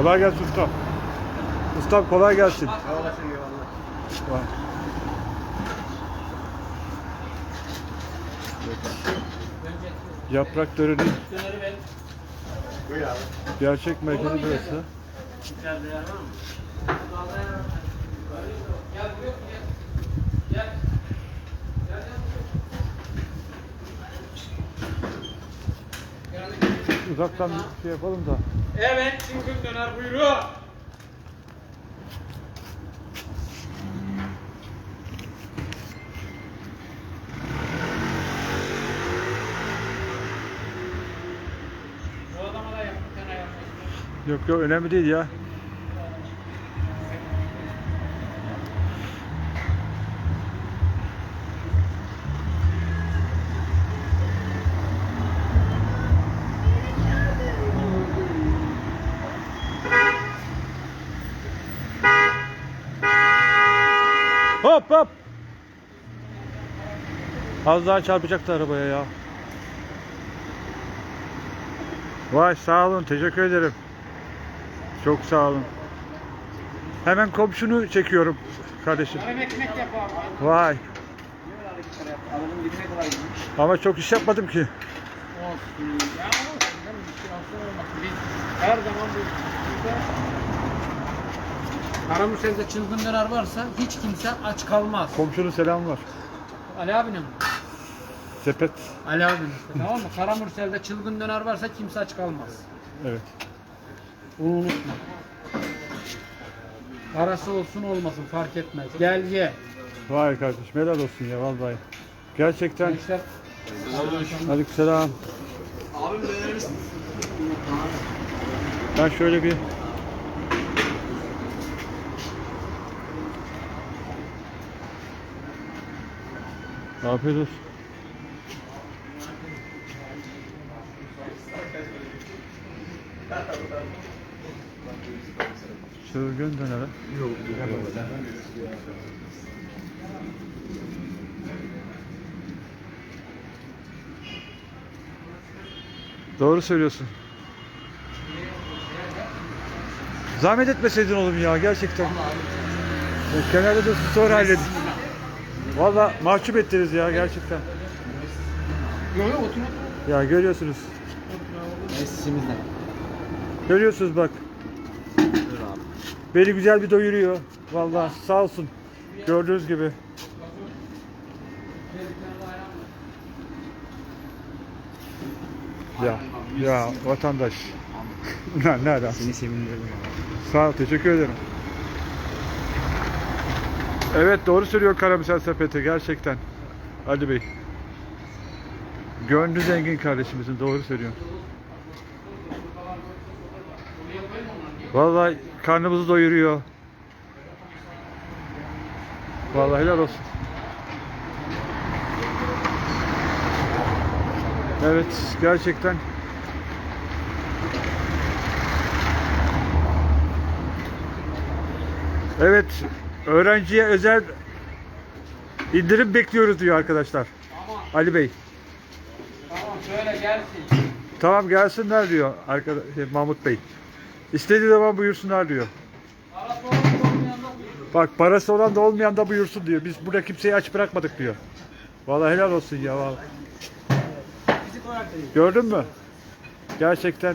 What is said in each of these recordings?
Kolay gelsin ustam. Ustam kolay gelsin. Sağ olasın eyvallah. Yaprak abi. gerçek merkezi burası. Uzaktan bir şey yapalım da. Evet, çılgın döner buyurun. Bu adama da yap, bir tane yapmak istiyorum. Yok yok önemli değil ya. Hop hop. Az daha çarpacaktı arabaya ya. Vay sağ olun teşekkür ederim. Çok sağ olun. Hemen komşunu çekiyorum kardeşim. Vay. Ama çok iş yapmadım ki. Şey her zaman bu burada Karamürsel'de çılgın döner varsa hiç kimse aç kalmaz. Komşunun selamı var. Ali abinin mi? Sepet. Ali abinin. tamam mı? Karamürsel'de çılgın döner varsa kimse aç kalmaz. Evet. Bunu unutma. Parası olsun olmasın fark etmez. Gel ye. Vay kardeşim helal olsun ya vallahi. Gerçekten. Gençler Aleykümselam. Abim dönerimiz. Ben şöyle bir Afiyet olsun. Çılgın dönere. Doğru söylüyorsun. Zahmet etmeseydin oğlum ya gerçekten. Kenarda da sonra halledin. Valla mahcup ettiniz ya gerçekten. Yok yok otur. Ya görüyorsunuz. Esimizden. Görüyorsunuz bak. Beni güzel bir doyuruyor. Valla sağ olsun. Gördüğünüz gibi. Ya ya vatandaş. ne ne adam? Seni sevindirdim. Sağ ol, teşekkür ederim. Evet, doğru söylüyor Karamürsel Sepeti gerçekten. Ali Bey. Gönlü zengin kardeşimizin, doğru söylüyor. Vallahi karnımızı doyuruyor. Vallahi helal olsun. Evet, gerçekten Evet, öğrenciye özel indirim bekliyoruz diyor arkadaşlar. Tamam Ali Bey. tamam şöyle gelsin. Tamam gelsinler diyor arkadaş şey, Mahmut Bey. İstediği zaman buyursunlar diyor. Parası olan olmayan da buyurun. Bak parası olan da olmayan da buyursun diyor. Biz burada kimseyi aç bırakmadık diyor. Vallahi helal olsun ya vallahi. Gördün mü? Gerçekten.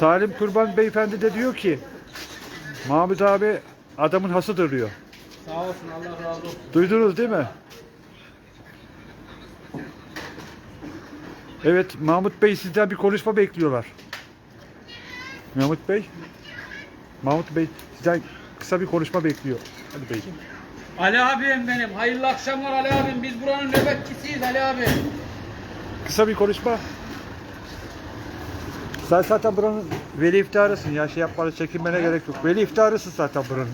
Salim Kurban Beyefendi de diyor ki Mahmut abi adamın hasıdır diyor. Sağ olsun Allah razı olsun. Duydunuz değil mi? Evet Mahmut Bey sizden bir konuşma bekliyorlar. Mahmut Bey. Mahmut Bey sizden kısa bir konuşma bekliyor. Hadi Bey. Ali abim benim. Hayırlı akşamlar Ali abim. Biz buranın nöbetçisiyiz Ali abi. Kısa bir konuşma. Sen zaten buranın veli iftiharısın ya şey yapmana çekinmene gerek yok. Veli iftiharısın zaten buranın.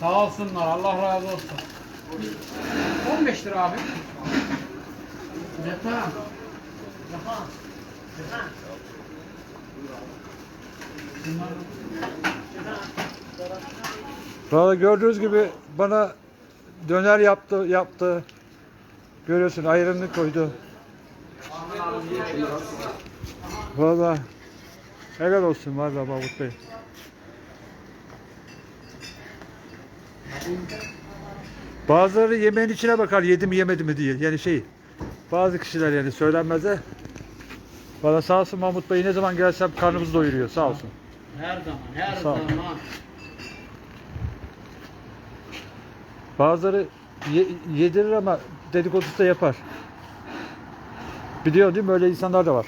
Sağ olsunlar. Allah razı olsun. 15 lira abi. Yeter. Yapan. Valla gördüğünüz gibi bana döner yaptı yaptı. Görüyorsun ayranını koydu. Valla helal olsun valla Mahmut Bey. Bazıları yemeğin içine bakar yedi mi yemedi mi diye. Yani şey bazı kişiler yani söylenmez de. Valla sağ olsun Mahmut Bey ne zaman gelsem karnımızı doyuruyor sağ olsun. Her zaman, her Sağ zaman. Bazıları ye- yedirir ama dedikodusu da yapar. Biliyor değil mi? Öyle insanlar da var.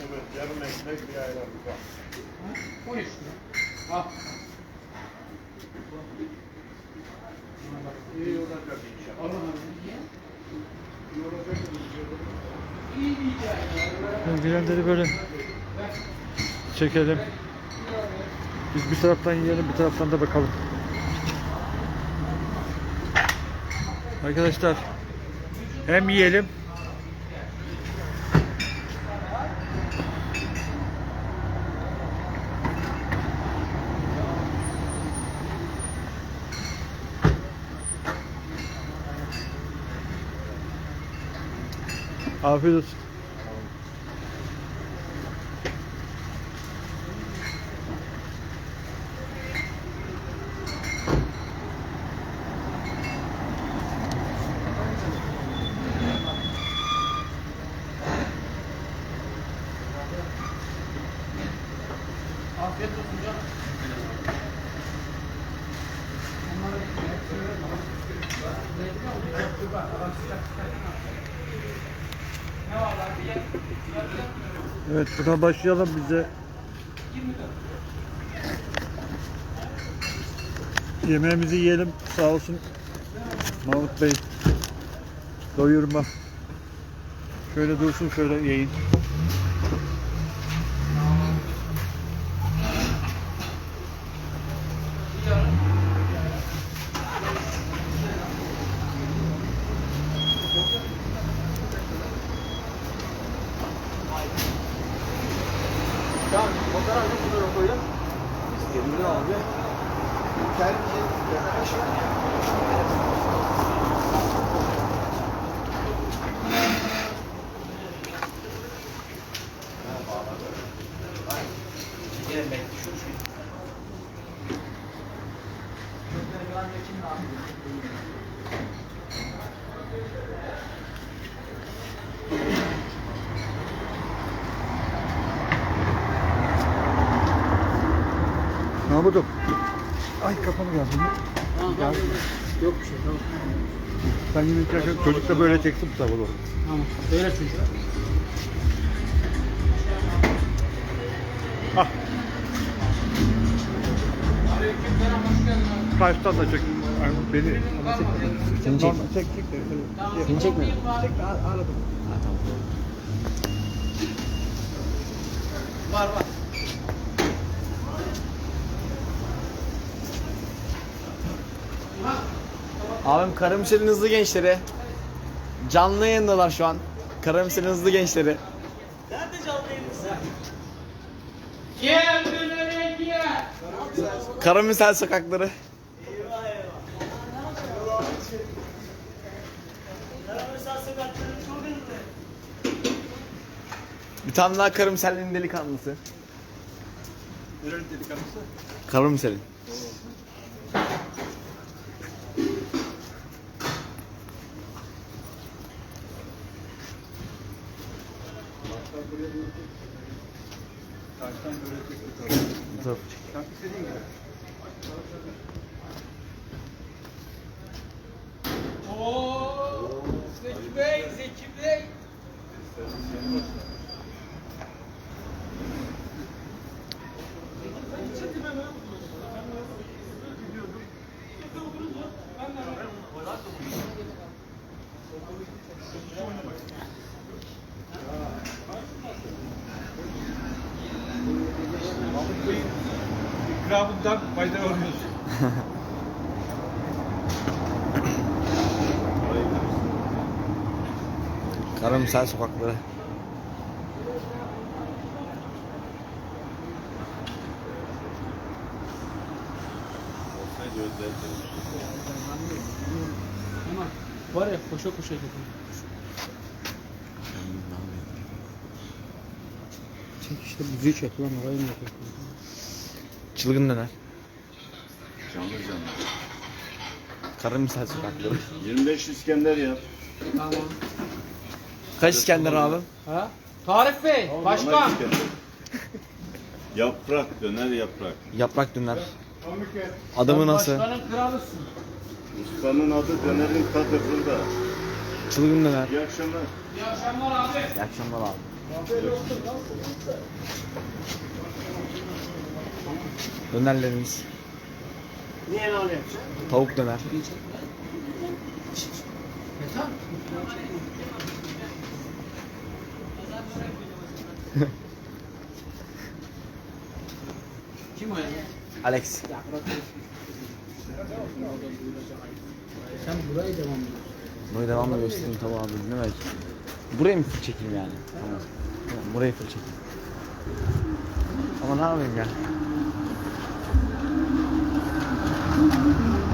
Evet, yarım ekmek bir ayran. Bak. Koy işte. Al. İyi olacak inşallah. Alın abi. İyi olacak inşallah. İyi diyeceğim. Bilenleri böyle çekelim. Biz bir taraftan yiyelim, bir taraftan da bakalım. Arkadaşlar hem yiyelim Afiyet olsun. Evet buna başlayalım bize. Yemeğimizi yiyelim sağ olsun Mahmut Bey. Doyurma. Şöyle dursun şöyle yayın. Mahmut'um. Ay kafamı geldi. Tamam, tamam. Yok bir şey tamam. Ben yemek yerken çocuk da böyle çeksin bu doğru. Tamam. Söyle çocuğa. Ah karşıdan da çek. Beni. Seni çek. Normal, çek çek. de. Seni çekme. Çek al- aradım. Var var. Abim Karamürsel'in hızlı gençleri. Canlı yayındalar şu an. Karamürsel'in hızlı gençleri. Gel dönere gel. Karamürsel sokakları. Bir tane daha Karamürsel'in delikanlısı. Nerenin delikanlısı? Karamürsel'in. Karşıdan ikramından faydalanıyoruz. Karamürsel sokakları. Ama var ya koşa koşa gidiyor. Çek işte bizi çek lan orayı mı yapıyorsun? Çılgın döner. Canlı canlı. Karamsel sokakları. 25 İskender yap. Tamam. Kaç İskender abi? Ha? Tarık Bey, Normal başkan. Yaprak döner yaprak. Yaprak döner. Adamı nasıl? Başkanın kralısın. Ustanın adı dönerin tadı burada. Çılgın döner. İyi akşamlar. İyi akşamlar abi. İyi akşamlar abi. Dönerlerimiz. Niye öyle yapacaksın? Tavuk döner. Kim o ya? Alex. Sen burayı devam ediyorsun. Burayı devamlı göstereyim tamam abi ne demek? Buraya mı fır çekeyim yani? Tamam. Tamam, Burayı fır çekeyim. Ama ne yapayım ya? Uhum.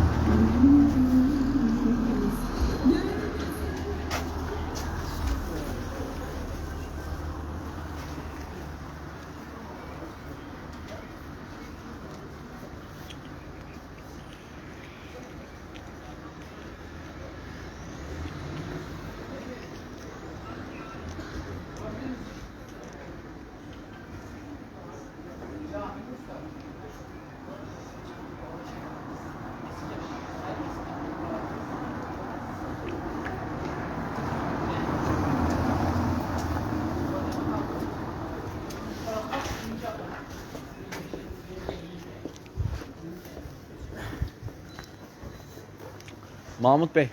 Mahmut Bey.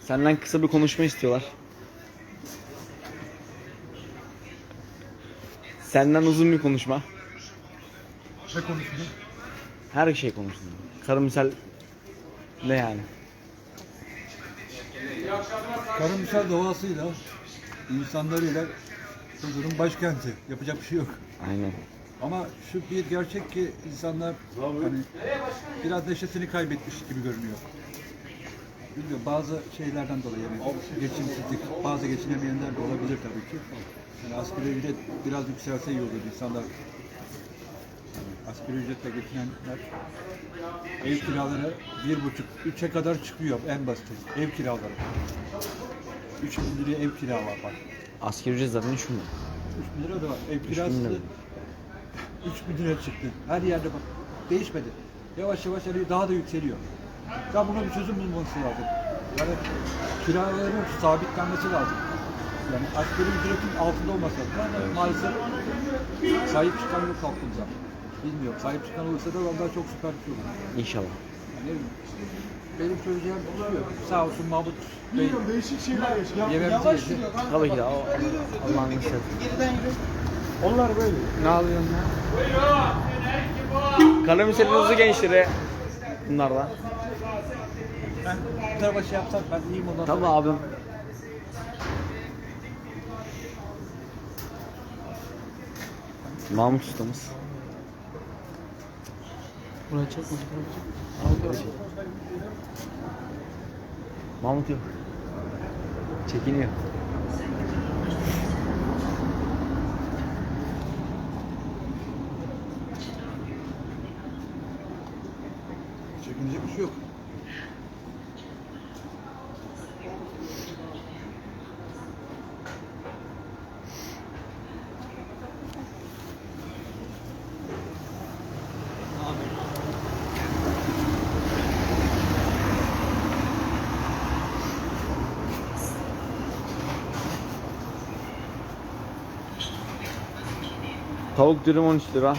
Senden kısa bir konuşma istiyorlar. Senden uzun bir konuşma. Ne konuşuyor? Her şey konuşsun. Karımsel ne yani? Karımsal doğasıyla, insanlarıyla Huzur'un başkenti. Yapacak bir şey yok. Aynen. Ama şu bir gerçek ki insanlar hani biraz neşesini kaybetmiş gibi görünüyor. Bilmiyorum bazı şeylerden dolayı yani geçimsizlik, bazı geçinemeyenler de olabilir tabii ki. Yani asgari ücret biraz yükselse iyi olur insanlar. Yani asgari ücretle geçinenler ev kiraları bir buçuk, üçe kadar çıkıyor en basit. Ev kiraları. Üç bin liraya ev kira var bak. Asgari ücret zaten şu mu? 3 bin lira da var. Ev bin kirası. 3 bin lira çıktı. Her yerde bak. Değişmedi. Yavaş yavaş hani daha da yükseliyor. Ya buna bir çözüm bulması lazım. Yani kiraların sabitlenmesi lazım. Yani asgari ücretin altında olması lazım. Yani maalesef sahip çıkan yok halkımıza. Bilmiyorum. Sahip çıkan olursa da vallahi çok süper bir şey olur. İnşallah. Yani benim söyleyeceğim bir şey yok. Sağ olsun Mahmut Bey. değişik şeyler yaşıyor. Yemeğimizi yedi. Tabii ki de Allah'ın işi. Onlar böyle. Ne alıyorsun ya? Karamsel'in hızlı gençleri. Bunlar Ben bu tarafa şey yapsam ben iyiyim ondan Tabii sonra. abim. Mahmut ustamız. Burayı çekme. Mahmut yok. Çekiniyor. Çekinecek bir şey yok. Tavuk dürüm 13 lira.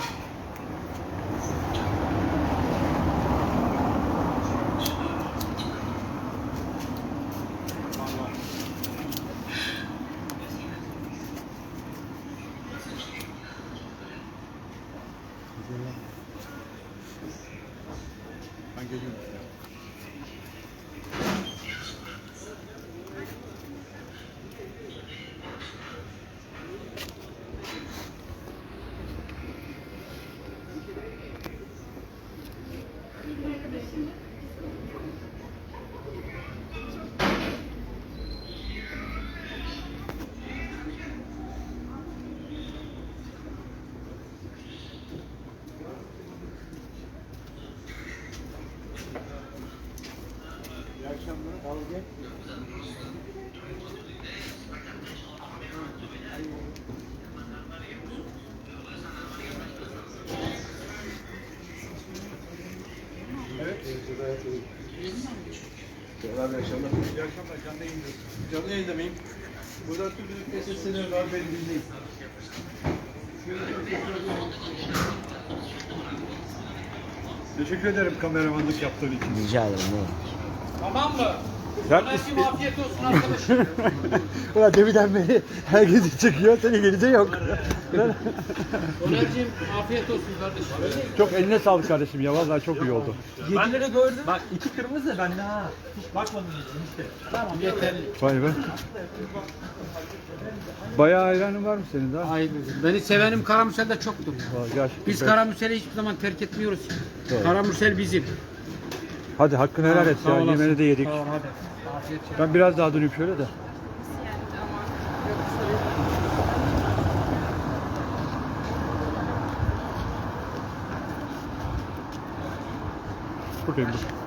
Canlı yayında mıyım? Burada Türk sesleri var benim bildiğim. Teşekkür ederim kameramanlık yaptığın için. Rica ederim. Tamam mı? Ben- Ömerciğim afiyet olsun arkadaşım. Ulan deminden beri herkes çıkıyor, senin gelince yok. Ömerciğim afiyet olsun kardeşim. çok eline sağlık kardeşim ya, vallahi çok iyi oldu. Yedileri gördüm. Bak iki kırmızı ben daha hiç bakmadım işte. Tamam yeterli. Vay be. Bayağı hayranın var mı senin daha? Aynen. Beni sevenim Karamürsel'de çoktur. Vallahi gerçekten. Biz ben- Karamürsel'i hiçbir zaman terk etmiyoruz. Doğru. Karamürsel bizim. Hadi hakkını helal et Sağ ya, olasın. yemeğini de yedik. Tamam hadi. Ben biraz daha dönüp şöyle de. Buradayım dur.